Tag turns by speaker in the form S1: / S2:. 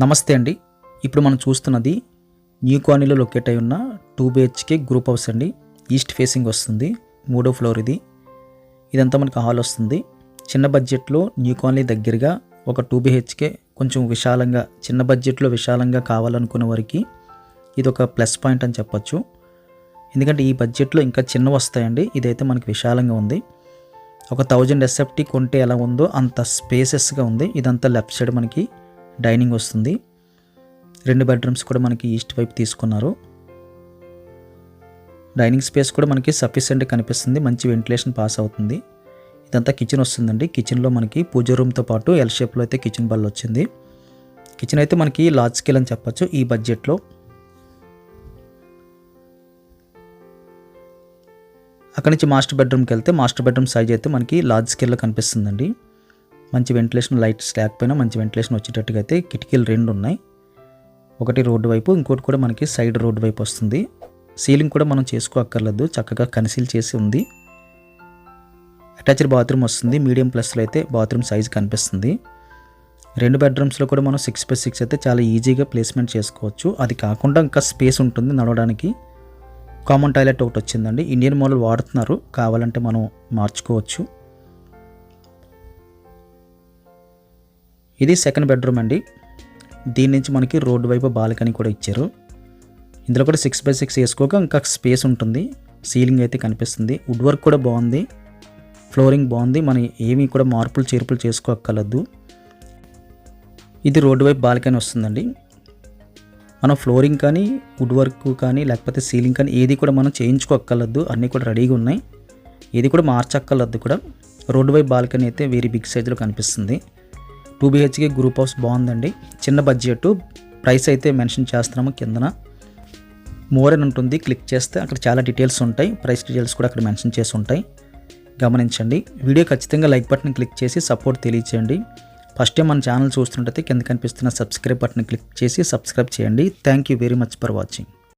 S1: నమస్తే అండి. ఇప్పుడు మనం చూస్తున్నది న్యూ కాలనీలో లొకేట్ అయి ఉన్న టూ బిహెచ్కే గ్రూప్ హౌస్ అండి. ఈస్ట్ ఫేసింగ్ వస్తుంది. మూడో ఫ్లోర్ ఇది. ఇదంతా మనకి హాల్ వస్తుంది. చిన్న బడ్జెట్లో న్యూ కాలనీ దగ్గరగా ఒక టూ బిహెచ్కే కొంచెం విశాలంగా చిన్న బడ్జెట్లో విశాలంగా కావాలనుకునే వారికి ఇది ఒక ప్లస్ పాయింట్ అని చెప్పొచ్చు. ఎందుకంటే ఈ బడ్జెట్లో ఇంకా చిన్న వస్తాయండి. ఇదైతే మనకి విశాలంగా ఉంది. ఒక థౌజండ్ ఎస్ఎఫ్టీ కొంటే ఎలా ఉందో అంత స్పేసెస్గా ఉంది. ఇదంతా లెఫ్ట్ సైడ్ మనకి డైనింగ్ వస్తుంది. రెండు బెడ్రూమ్స్ కూడా మనకి ఈస్ట్ వైపు తీసుకున్నారు. డైనింగ్ స్పేస్ కూడా మనకి సఫిషియెంట్ కనిపిస్తుంది. మంచి వెంటిలేషన్ పాస్ అవుతుంది. ఇదంతా కిచెన్ వస్తుందండి. కిచెన్లో మనకి పూజ రూమ్తో పాటు ఎల్ షేప్లో అయితే కిచెన్ బల్ వచ్చింది. కిచెన్ అయితే మనకి లార్జ్ స్కేల్ అని చెప్పచ్చు ఈ బడ్జెట్లో అక్కడి నుంచి మాస్టర్ బెడ్రూమ్కి వెళ్తే మాస్టర్ బెడ్రూమ్ సైజ్ అయితే మనకి లార్జ్ స్కేల్లో కనిపిస్తుందండి. మంచి వెంటిలేషన్ లైట్స్ లేకపోయినా మంచి వెంటిలేషన్ వచ్చేటట్టుగా అయితే కిటికీలు రెండు ఉన్నాయి ఒకటి రోడ్డు వైపు ఇంకోటి కూడా మనకి సైడ్ రోడ్డు వైపు వస్తుంది. సీలింగ్ కూడా మనం చేసుకోక్కర్లేదు చక్కగా కన్సీల్ చేసి ఉంది. అటాచ్డ్ బాత్రూమ్ వస్తుంది మీడియం ప్లస్లో అయితే బాత్రూమ్ సైజ్ కనిపిస్తుంది. రెండు బెడ్రూమ్స్లో కూడా మనం సిక్స్ బై సిక్స్ అయితే చాలా ఈజీగా ప్లేస్మెంట్ చేసుకోవచ్చు. అది కాకుండా ఇంకా స్పేస్ ఉంటుంది నడవడానికి. కామన్ టాయిలెట్ ఒకటి వచ్చిందండి ఇండియన్ మోడల్ వాడుతున్నారు కావాలంటే మనం మార్చుకోవచ్చు. ఇది సెకండ్ బెడ్రూమ్ అండి. దీని నుంచి మనకి రోడ్డు వైపు బాల్కనీ కూడా ఇచ్చారు. ఇందులో కూడా సిక్స్ బై సిక్స్ వేసుకోక ఇంకా స్పేస్ ఉంటుంది. సీలింగ్ అయితే కనిపిస్తుంది. వుడ్ వర్క్ కూడా బాగుంది. ఫ్లోరింగ్ బాగుంది. మనం ఏమీ కూడా మార్పులు చేర్పులు చేసుకోక్కర్లేదు. ఇది రోడ్డు వైపు బాల్కనీ వస్తుందండి. మనం ఫ్లోరింగ్ కానీ వుడ్ వర్క్ కానీ లేకపోతే సీలింగ్ కానీ ఏది కూడా మనం చేయించుకోక్కర్లేదు. అన్నీ కూడా రెడీగా ఉన్నాయి. ఏది కూడా మార్చక్కర్లేదు కూడా. రోడ్డు వైపు బాల్కనీ అయితే వేరే బిగ్ సైజులో కనిపిస్తుంది. టూ బిహెచ్కే గ్రూప్ హౌస్ బాగుందండి. చిన్న బడ్జెట్ ప్రైస్ అయితే మెన్షన్ చేస్తున్నాము కిందన. మోర్ అని ఉంటుంది క్లిక్ చేస్తే అక్కడ చాలా డీటెయిల్స్ ఉంటాయి. ప్రైస్ డీటెయిల్స్ కూడా అక్కడ మెన్షన్ చేసి ఉంటాయి. గమనించండి. వీడియో ఖచ్చితంగా లైక్ బటన్ క్లిక్ చేసి సపోర్ట్ తెలియచేయండి. ఫస్ట్ టైం మన ఛానల్ చూస్తుంటే కింద కనిపిస్తున్న సబ్స్క్రైబ్ బటన్ క్లిక్ చేసి సబ్స్క్రైబ్ చేయండి. Thank you very much for watching